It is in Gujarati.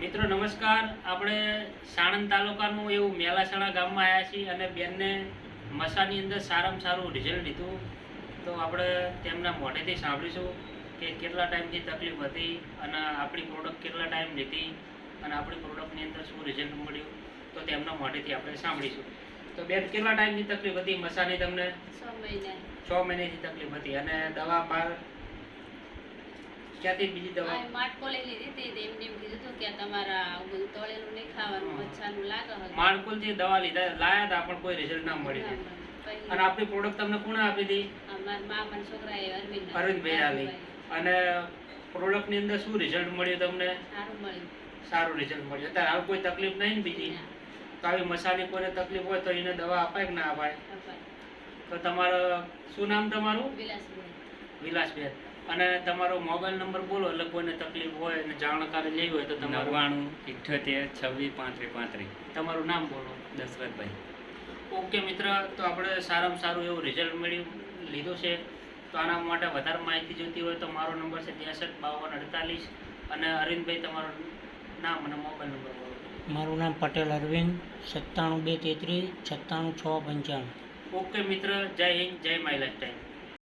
મિત્રો નમસ્કાર. આપણે સાણંદ તાલુકાનું એવું મેલાસણા ગામમાં આવ્યા છીએ અને બેનને મસાની અંદર સારામાં સારું રિઝલ્ટ લીધું તો આપણે તેમના મોઢેથી સાંભળીશું કે કેટલા ટાઈમથી તકલીફ હતી અને આપણી પ્રોડક્ટ કેટલા ટાઈમ લીધી અને આપણી પ્રોડક્ટની અંદર શું રિઝલ્ટ મળ્યું. તો તેમના મોઢેથી આપણે સાંભળીશું. તો બેન કેટલા ટાઈમની તકલીફ હતી મસાની તમને? છ મહિના. છ મહિનાથી તકલીફ હતી અને દવા બાર ક્યાંથી બીજી દવા? માટકો લઈ લીધી હતી તો એમને એમ કીધું હતું કે તમારા તળેલું નહીં ખાવાનું. મચ્છાનું લાગે હવે. માણકુલથી દવા લીધા લાયા હતા પણ કોઈ રિઝલ્ટ ના મળી અને આપણી પ્રોડક્ટ તમને કોણે આપી હતી? આ મારા મામાના છોકરાએ અરવિંદ અરવિંદભાઈ આવી અને પ્રોડક્ટની અંદર શું રિઝલ્ટ મળ્યું તમને? સારું મળ્યું. સારું રિઝલ્ટ મળ્યું. અત્યારે આવું કોઈ તકલીફ નહીં ને બીજી? તો આવી મસાની કોઈને તકલીફ હોય તો એને દવા અપાય કે ના અપાય. તો તમારું શું નામ તમારું? વિલાસભાઈ વિલાસબેન. અને તમારો મોબાઈલ નંબર બોલો એટલે કોઈને તકલીફ હોય અને જાણકારી લેવી હોય તો તમારું. નવ્વાણું ઇઠ્યોતેર છવ્વીસ પાંત્રીસ પાંત્રીસ. તમારું નામ બોલો. દશરથભાઈ. ઓકે મિત્ર તો આપણે સારામાં સારું એવું રિઝલ્ટ મેળવી લીધું છે. તો આના માટે વધારે માહિતી જોઈતી હોય તો મારો નંબર છે ત્રેસઠ બાવન અડતાલીસ. અને અરવિંદભાઈ તમારું નામ અને મોબાઈલ નંબર બોલો. મારું નામ પટેલ અરવિંદ સત્તાણું બે તેત્રીસ સત્તાણું છ પંચાણું. ઓકે મિત્ર જય હિન્દ જય માય લાઈફ ટાઈમ.